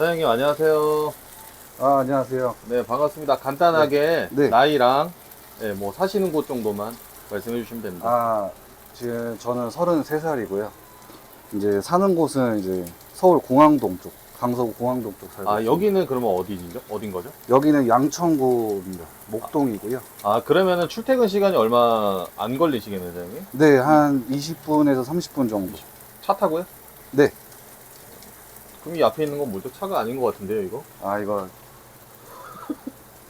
사장님 안녕하세요. 아, 안녕하세요. 네 반갑습니다. 간단하게 네. 나이랑 네, 뭐 사시는 곳 정도만 말씀해 주시면 됩니다. 아, 지금 저는 33살이고요. 이제 사는 곳은 이제 서울 공항동 쪽, 강서구 공항동 쪽 살고 아, 있습니다. 여기는 그러면 어디죠? 어딘 거죠? 여기는 양천구입니다. 목동이고요. 아 그러면은 출퇴근 시간이 얼마 안 걸리시겠네요, 사장님? 네, 한 20분에서 30분 정도. 차 타고요? 네. 그럼 이 앞에 있는 건 뭐죠? 차가 아닌 것 같은데요, 이거? 아, 이거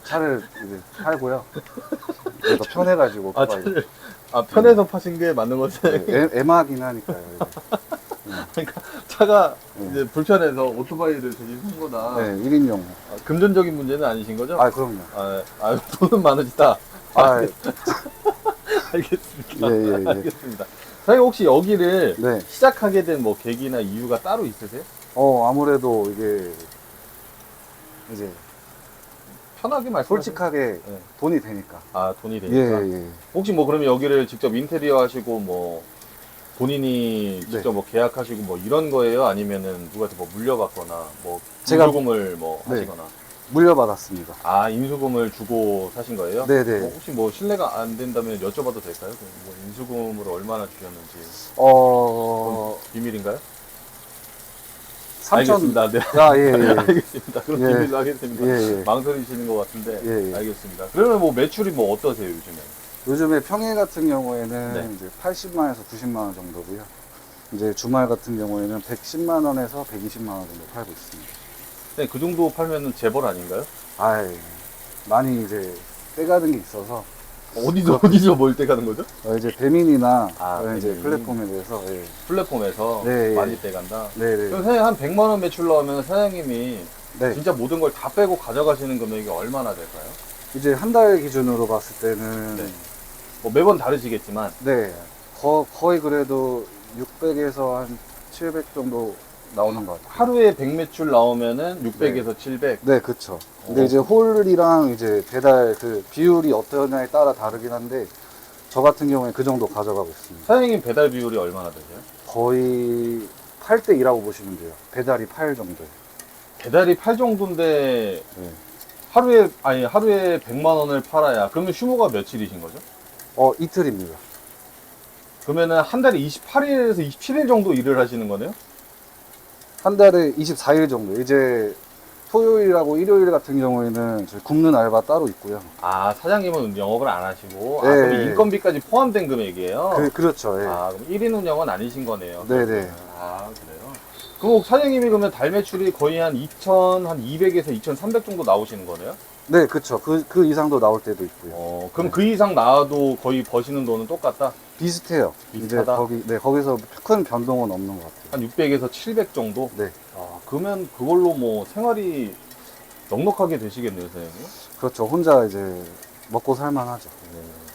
차를 이제 팔고요. 더 편해가지고. 아 오토바이. 차를 아 편해서 파신 게 맞는 거죠? 네, 애- 애마긴 하니까요. 차가 네. 이제 불편해서 오토바이를 대신 산 거다. 네, 1인용. 아, 금전적인 문제는 아니신 거죠? 아, 그럼요. 아, 아, 돈은 많으시다. 아, 알겠습니다. 예, 예, 예. 알겠습니다. 사장님 혹시 여기를 네. 시작하게 된 뭐 계기나 이유가 따로 있으세요? 어, 아무래도 이게 이제 편하게 말씀하세요. 솔직하게 네. 돈이 되니까. 아 돈이 예, 되니까. 예. 혹시 뭐 그러면 여기를 직접 인테리어 하시고 뭐 본인이 네. 직접 뭐 계약하시고 뭐 이런 거예요? 아니면은 누구한테 뭐 물려받거나 뭐 제가- 인수금을 뭐 네. 하시거나 물려받았습니다. 아 인수금을 주고 사신 거예요? 네네. 뭐 혹시 뭐 신뢰가 안 된다면 여쭤봐도 될까요? 뭐 인수금으로 얼마나 주셨는지 어, 비밀인가요? 3천. 알겠습니다. 네. 아, 예, 예. 알겠습니다. 그럼 예. 비밀로 하겠습니다. 예, 예. 망설이시는 것 같은데 예, 예. 알겠습니다. 그러면 뭐 매출이 뭐 어떠세요 요즘에? 요즘에 평일 같은 경우에는 네. 이제 80만에서 90만 원 정도고요. 이제 주말 같은 경우에는 110만 원에서 120만 원 정도 팔고 있습니다. 네, 그 정도 팔면은 재벌 아닌가요? 아이, 많이 이제 떼가는 게 있어서 어디서 어디서 뭘 떼가는 거죠? 어, 이제 배민이나 아, 그런 이제 배민. 플랫폼에 대해서 예. 플랫폼에서 네, 예. 많이 떼간다. 네 네. 그럼 사장님 한 100만 원 매출 나오면 사장님이 네. 진짜 모든 걸 다 빼고 가져가시는 금액이 얼마나 될까요? 이제 한 달 기준으로 봤을 때는 네. 네. 뭐 매번 다르시겠지만 거, 거의 그래도 600에서 한 700 정도 나오는 것 같아요. 하루에 100 매출 나오면은 600에서 700. 네, 그쵸. 근데 어. 이제 홀이랑 이제 배달 그 비율이 어떠냐에 따라 다르긴 한데, 저 같은 경우에 그 정도 가져가고 있습니다. 사장님 배달 비율이 얼마나 되세요? 거의 8대 2라고 보시면 돼요. 배달이 8 정도. 배달이 8 정도인데 네. 하루에 아니 하루에 100만 원을 팔아야 그러면 휴무가 며칠이신 거죠? 어, 이틀입니다. 그러면은 한 달에 28일에서 27일 정도 일을 하시는 거네요? 한 달에 24일 정도. 이제 토요일하고 일요일 같은 경우에는 저희 굽는 알바 따로 있고요. 아 사장님은 영업을 안 하시고 아, 네. 그럼 인건비까지 포함된 금액이에요? 그, 그렇죠. 예. 아 그럼 1인 운영은 아니신 거네요? 네네. 아 그래요? 그럼 사장님이 그러면 달 매출이 거의 한 2,000, 한 200에서 2,300 정도 나오시는 거네요? 네, 그쵸. 그, 그 이상도 나올 때도 있고요. 어, 그럼 네. 그 이상 나와도 거의 버시는 돈은 똑같다? 비슷해요. 이제 비슷하다? 거기, 네, 거기서 큰 변동은 없는 것 같아요. 한 600에서 700 정도? 네. 아, 그러면 그걸로 뭐 생활이 넉넉하게 되시겠네요, 사장님? 그렇죠. 혼자 이제 먹고 살만하죠.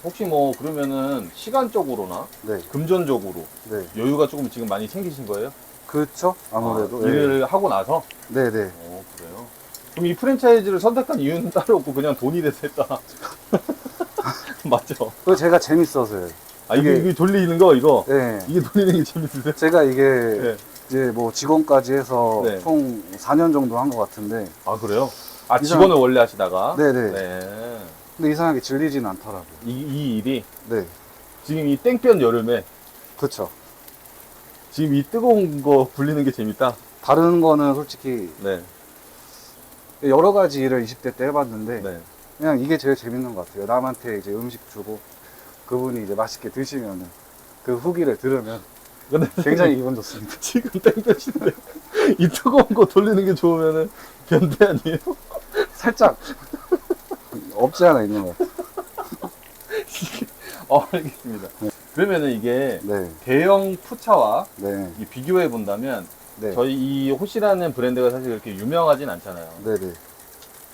혹시 뭐 그러면은 시간적으로나 네, 금전적으로 네. 여유가 조금 지금 많이 생기신 거예요? 그렇죠. 아무래도. 아, 일을 하고 나서? 네, 네. 어, 그래요? 그럼 이 프랜차이즈를 선택한 이유는 따로 없고 그냥 돈이 돼서 했다. 맞죠? 그 제가 재밌어서요. 아, 이게, 이게- 돌리는 거, 이거? 네. 이게 돌리는 게 재밌으세요? 제가 이게 네. 이제 뭐 직원까지 해서 네. 총 4년 정도 한 것 같은데, 아, 그래요? 아, 이상- 직원을 원래 하시다가? 네네. 네. 근데 이상하게 질리진 않더라고요. 이, 이 일이 네, 지금 이 땡볕 여름에 그렇죠. 지금 이 뜨거운 거 굴리는 게 재밌다? 다른 거는 솔직히 네. 여러 가지 일을 20대 때 해봤는데, 네. 그냥 이게 제일 재밌는 것 같아요. 남한테 이제 음식 주고, 그분이 이제 맛있게 드시면은, 그 후기를 들으면 근데 굉장히 기분 좋습니다. 지금 땡볕인데 이 뜨거운 거 돌리는 게 좋으면은 변태 아니에요? 살짝 없지 않아 있는 것 같아요. 어, 알겠습니다. 그러면은 이게 네, 대형 푸차와 네, 이 비교해 본다면 네, 저희 이 호시라는 브랜드가 사실 그렇게 유명하진 않잖아요. 네, 네.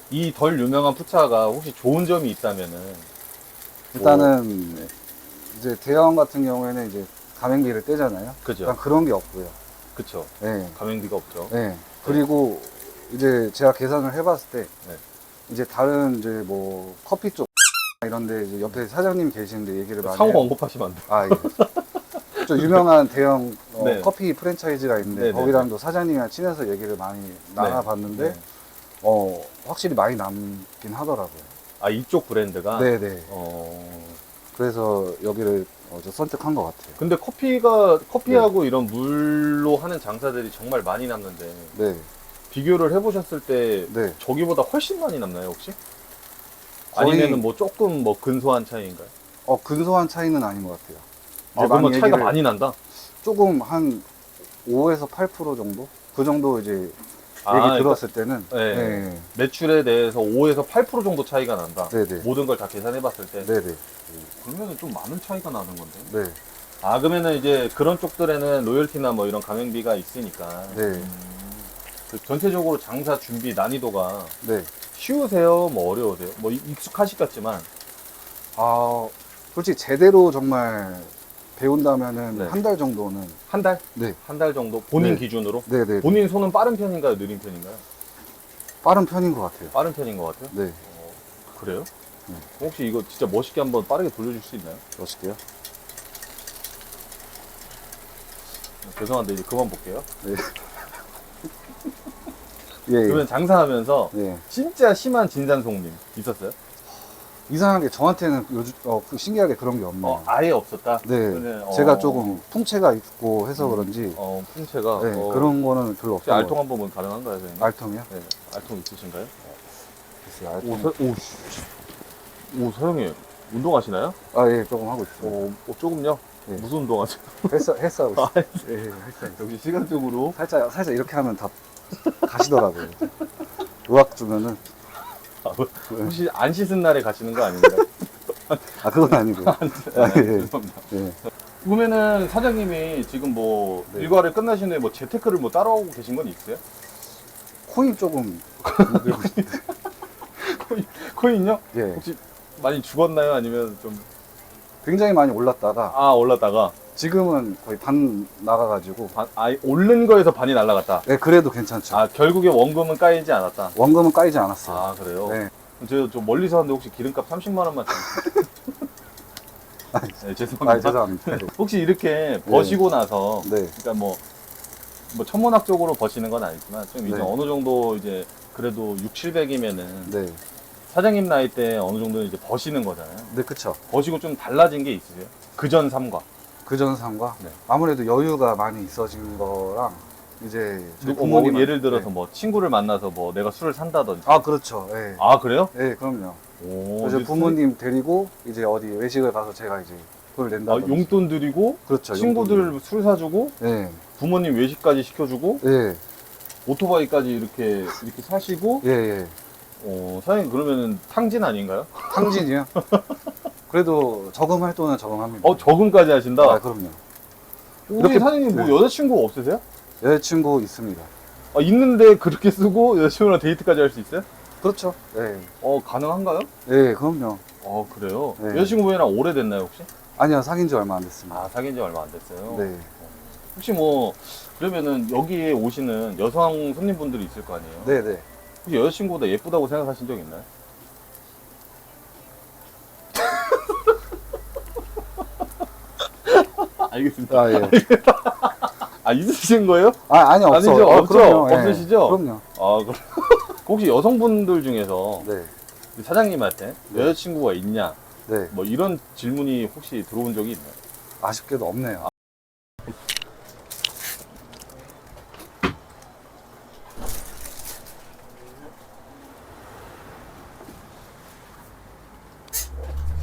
이 덜 유명한 푸차가 혹시 좋은 점이 있다면은 일단은 네. 이제 대형 같은 경우에는 이제 가맹비를 떼잖아요. 그죠? 일단 그런 게 없고요. 그쵸? 네, 가맹비가 없죠. 네. 그리고 이제 제가 계산을 해봤을 때 네. 이제 다른 이제 뭐 커피 쪽 이런데 이제 옆에 사장님 계시는데 얘기를 많이 상호 해요. 언급하시면 안 돼요. 아 예. 좀 유명한 대형 어, 어, 네. 커피 프랜차이즈가 있는데 네, 네, 거기랑도 사장님이랑 친해서 얘기를 많이 나눠봤는데 네. 어, 확실히 많이 남긴 하더라고요. 아 이쪽 브랜드가. 네네. 어. 그래서 여기를 어, 저 선택한 것 같아요. 근데 커피가 커피하고 이런 물로 하는 장사들이 정말 많이 남는데 네, 비교를 해보셨을 때 네. 저기보다 훨씬 많이 남나요 혹시? 거의- 아니면은 뭐 조금 뭐 근소한 차이인가요? 어, 근소한 차이는 아닌 것 같아요. 아 이제 그러면 많이 차이가 얘기를- 많이 난다. 조금 한 5에서 8% 정도? 그 정도 이제 얘기 아, 그러니까- 들었을 때는 네. 네. 매출에 대해서 5에서 8% 정도 차이가 난다. 네네. 모든 걸 다 계산해 봤을 때. 네네. 그러면은 좀 많은 차이가 나는 건데. 네. 아 그러면은 이제 그런 쪽들에는 로열티나 뭐 이런 가맹비가 있으니까. 네. 음, 그 전체적으로 장사 준비 난이도가 네. 쉬우세요? 뭐 어려우세요? 뭐 익- 익숙하시겠지만 아, 솔직히 제대로 정말 배운다면은 네. 한 달 정도는 한 달? 네. 한 달 정도? 본인 네. 기준으로? 네 네. 본인 손은 빠른 편인가요? 느린 편인가요? 빠른 편인 것 같아요. 빠른 편인 것 같아요? 네. 어, 그래요? 네. 혹시 이거 진짜 멋있게 한번 빠르게 돌려줄 수 있나요? 멋있게요. 죄송한데 이제 그만 볼게요. 네. 예, 예. 그러면 장사하면서 예. 진짜 심한 진단 속림 있었어요? 이상하게 저한테는 요즘 어, 그 신기하게 그런 게 없네요. 어, 아예 없었다? 네. 그러면, 어, 제가 조금 풍채가 있고 해서 음. 그런지 어, 풍채가. 네, 어, 그런 거는 별로 혹시 없어요. 알통 한 번은 가능한가요, 선생님? 알통이요? 네, 알통 있으신가요? 글쎄요, 알통. 오, 서, 오, 씨. 오, 서영님, 운동하시나요? 아, 예, 조금 하고 있어요. 어, 어, 조금요? 네. 무슨 운동하세요? 헬스, 헬스하고 아, 있어요. 예, 예, 헬스. 역시 시간적으로. 살짝, 살짝 이렇게 하면 다 가시더라고요. 의학 주면은. 아, 뭐, 혹시 안 씻은 날에 가시는 거 아닌가요? 아, 그건 아니고. 아, 예, 예. 죄송합니다. 예. 그러면은 사장님이 지금 뭐 네. 일과를 끝나신 후에 뭐 재테크를 뭐 따라오고 계신 건 있어요? 코인 조금. 코인요? 예. 혹시 많이 죽었나요? 아니면 좀, 굉장히 많이 올랐다가 아, 올랐다가, 지금은 거의 반 나가가지고. 반, 아, 오른 거에서 반이 날라갔다. 네, 그래도 괜찮죠. 아, 결국에 원금은 까이지 않았다. 원금은 까이지 않았어요. 아, 그래요? 네. 좀 멀리서 왔는데 혹시 기름값 30만 원만 네, 죄송합니다. 아, 죄송합니다. 네. 혹시 이렇게 버시고 나서, 네. 그러니까 뭐, 뭐 천문학적으로 버시는 건 아니지만, 좀 이제 네. 어느 정도 이제, 그래도 6, 700이면은, 네. 사장님 나이 때 어느 정도 이제 버시는 거잖아요. 네, 그쵸. 버시고 좀 달라진 게 있으세요? 그전 삶과. 그 전 상과 네. 아무래도 여유가 많이 있어진 거랑 이제 저희 누구 뭐 예를 들어서 네. 뭐 친구를 만나서 뭐 내가 술을 산다든지. 아 그렇죠. 예. 아, 그래요? 예, 그럼요. 오, 그래서 이제 부모님 데리고 이제 어디 외식을 가서 제가 이제 돈을 아, 낸다. 용돈 드리고 그렇죠. 친구들 술 사주고 예. 부모님 외식까지 시켜주고 예. 오토바이까지 이렇게 이렇게 사시고 예, 예. 어, 사장님 그러면은 탕진 아닌가요? 탕진이요? 그래도 저금할 돈은 저금합니다. 어 저금까지 하신다. 아, 그럼요. 우리 이렇게- 사장님 뭐 네. 여자친구 없으세요? 여자친구 있습니다. 아, 있는데 그렇게 쓰고 여자친구랑 데이트까지 할 수 있어요? 그렇죠. 예. 어 가능한가요? 예, 그럼요. 어 그래요. 네. 여자친구 분이랑 오래됐나요 혹시? 아니요, 사귄 지 얼마 안 됐습니다. 아 사귄 지 얼마 안 됐어요. 네. 혹시 뭐 그러면은 여기에 오시는 여성 손님분들이 있을 거 아니에요? 네, 네. 혹시 여자친구보다 예쁘다고 생각하신 적 있나요? 알겠습니다. 아, 예. 아 있으신 거예요? 아, 아니 없어. 아니죠? 어, 없죠? 그럼요. 예. 없으시죠? 그럼요. 아 그럼 혹시 여성분들 중에서 네. 사장님한테 네. 여자친구가 있냐 네. 뭐 이런 질문이 혹시 들어온 적이 있나요? 아쉽게도 없네요.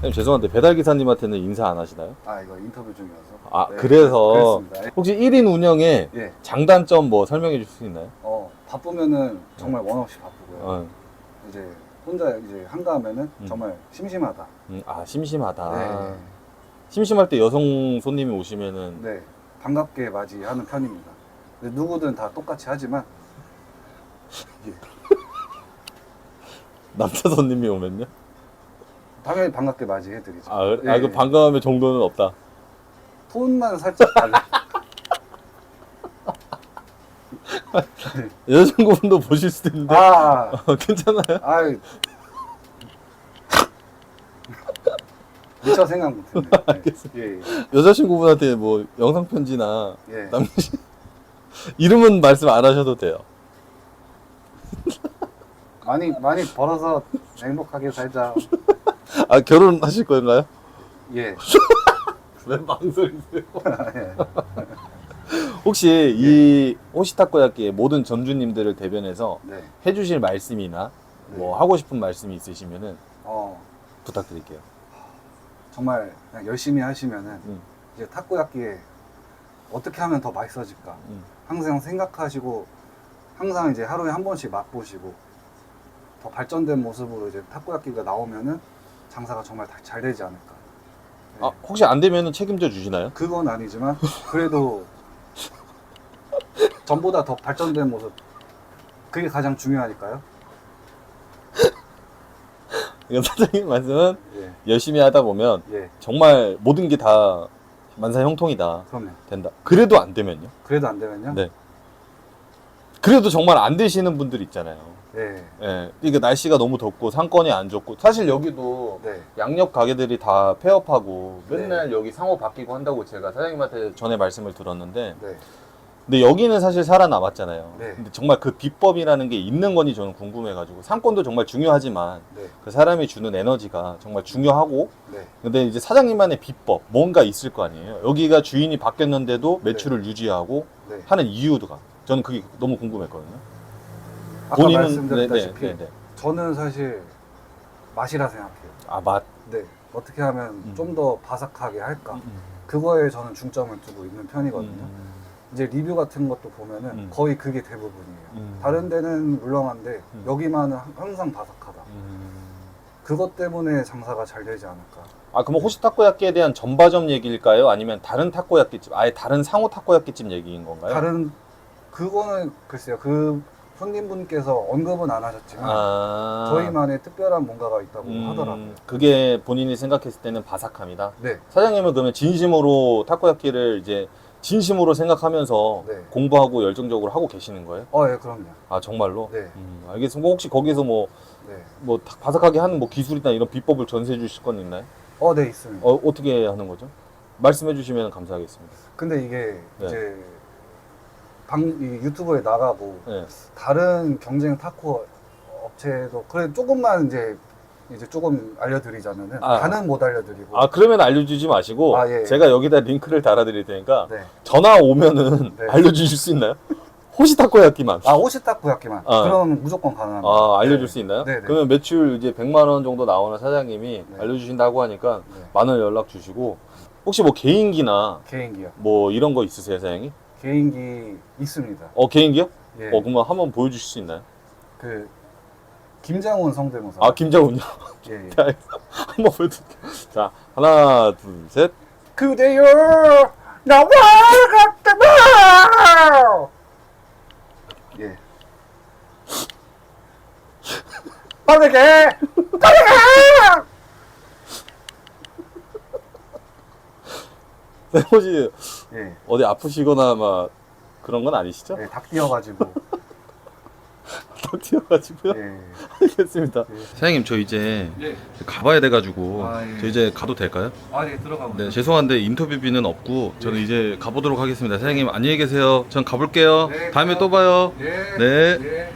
선생님 죄송한데 배달 기사님한테는 인사 안 하시나요? 아, 이거 인터뷰 중이어서. 아 네, 그래서 그렇습니다. 혹시 1인 운영에 예. 장단점 뭐 설명해 줄 수 있나요? 어, 바쁘면은 정말 원 없이 바쁘고요. 어, 이제 혼자 이제 한가하면은 음. 정말 심심하다. 음, 아 심심하다. 네. 심심할 때 여성 손님이 오시면은 네. 반갑게 맞이하는 편입니다. 근데 누구든 다 똑같이 하지만 남자 손님이 오면요? 당연히 반갑게 맞이해드리죠. 아, 그- 네. 아, 그 반가움의 정도는 없다. 톤만 살짝 달라. 여자친구분도 보실 수도 있는데 아, 어, 괜찮아요? 아, 미처 생각 못했네. 알겠습니다. 예, 여자친구분한테 뭐 영상 편지나 예. 예. 남친 이름은 말씀 안 하셔도 돼요. 많이 많이 벌어서 행복하게 살자. 아 결혼하실 건가요? 예. 왜 망설이세요? 예. 혹시 이 호시타코야끼의 모든 전주님들을 대변해서 네. 해주실 말씀이나 뭐 네. 하고 싶은 말씀이 있으시면은 어 부탁드릴게요. 정말 그냥 열심히 하시면은 음. 이제 타코야끼에 어떻게 하면 더 맛있어질까 음. 항상 생각하시고 항상 이제 하루에 한 번씩 맛보시고 더 발전된 모습으로 이제 타코야끼가 나오면은 장사가 정말 다- 잘 되지 않을까. 네. 아 혹시 안 되면은 책임져 주시나요? 그건 아니지만 그래도 전보다 더 발전된 모습 그게 가장 중요하니까요. 이건 사장님 말씀은 예, 열심히 하다 보면 예, 정말 모든 게 다 만사형통이다 그럼요. 된다. 그래도 안 되면요? 그래도 안 되면요. 네. 그래도 정말 안 되시는 분들 있잖아요. 예, 예, 이게 날씨가 너무 덥고 상권이 안 좋고 사실 여기도 네, 양옆 가게들이 다 폐업하고 맨날 여기 상호 바뀌고 한다고 제가 사장님한테 전에 말씀을 들었는데 네, 근데 여기는 사실 살아남았잖아요. 네. 근데 정말 그 비법이라는 게 있는 건지 저는 궁금해가지고 상권도 정말 중요하지만 네, 그 사람이 주는 에너지가 정말 중요하고 네. 근데 이제 사장님만의 비법 뭔가 있을 거 아니에요. 여기가 주인이 바뀌었는데도 매출을 유지하고 네. 하는 이유가 저는 그게 너무 궁금했거든요. 아까 말씀드렸다시피 네, 네, 네. 저는 사실 맛이라 생각해요. 아 맛. 네, 어떻게 하면 음. 좀 더 바삭하게 할까? 음, 음. 그거에 저는 중점을 두고 있는 편이거든요. 음, 이제 리뷰 같은 것도 보면은 음. 거의 그게 대부분이에요. 음. 다른 데는 물렁한데 음. 여기만은 항상 바삭하다. 음. 그것 때문에 장사가 잘 되지 않을까. 아 그럼 호시 타코야끼에 대한 전바점 얘기일까요? 아니면 다른 타코야끼집, 아예 다른 상호 타코야끼집 얘기인 건가요? 다른 그거는 글쎄요. 그 손님분께서 언급은 안 하셨지만 아 저희만의 특별한 뭔가가 있다고 음, 하더라고요. 그게 본인이 생각했을 때는 바삭함이다. 네, 사장님은 그러면 진심으로 타코야끼를 이제 진심으로 생각하면서 네. 공부하고 열정적으로 하고 계시는 거예요? 어, 예, 그럼요. 아 정말로? 네, 음, 알겠습니다. 혹시 거기서 뭐, 네. 뭐 다- 바삭하게 하는 뭐 기술이나 이런 비법을 전수해 주실 건 있나요? 어, 네, 있습니다. 어, 어떻게 하는 거죠? 말씀해 주시면 감사하겠습니다. 근데 이게 네. 이제 방, 이 유튜브에 나가고 네. 다른 경쟁 타코 업체도 그래 조금만 이제 이제 조금 알려드리자면은 아. 다는 못 알려드리고 아 그러면 알려주지 마시고 아, 예. 제가 여기다 링크를 달아드릴 테니까 네. 전화 오면은 네. 알려주실 수 있나요? 호시 타코야끼만. 아 오시타코야끼만 아. 그럼 무조건 가능합니다. 아, 알려줄 네. 수 있나요? 네, 네. 그러면 매출 이제 100만 원 정도 나오는 사장님이 네. 알려주신다고 하니까 네. 많은 연락 주시고 혹시 뭐 개인기나 개인기요. 뭐 이런 거 있으세요, 사장님? 개인기 있습니다. 어 개인기요? 예. 어 그러면 한번 보여주실 수 있나요? 그 김장훈 성대모사. 아 김장훈요? 예, 예. 한번 보여드릴게요. 자 하나 둘 셋. 그대여 나와 갔다마. 예. 빠르게 빠르게. 혹시 예. 어디 아프시거나 막 그런 건 아니시죠? 예, 닭 뛰어가지고. 딱 튀어가지고요. 예. 알겠습니다. 예. 사장님 저 이제 예. 가봐야 돼가지고 아, 예. 저 이제 가도 될까요? 아, 예, 들어가고. 네 죄송한데 인터뷰비는 없고 저는 이제 가보도록 하겠습니다. 사장님 안녕히 계세요. 전 가볼게요. 네, 다음에 가요. 또 봐요. 예. 네. 예.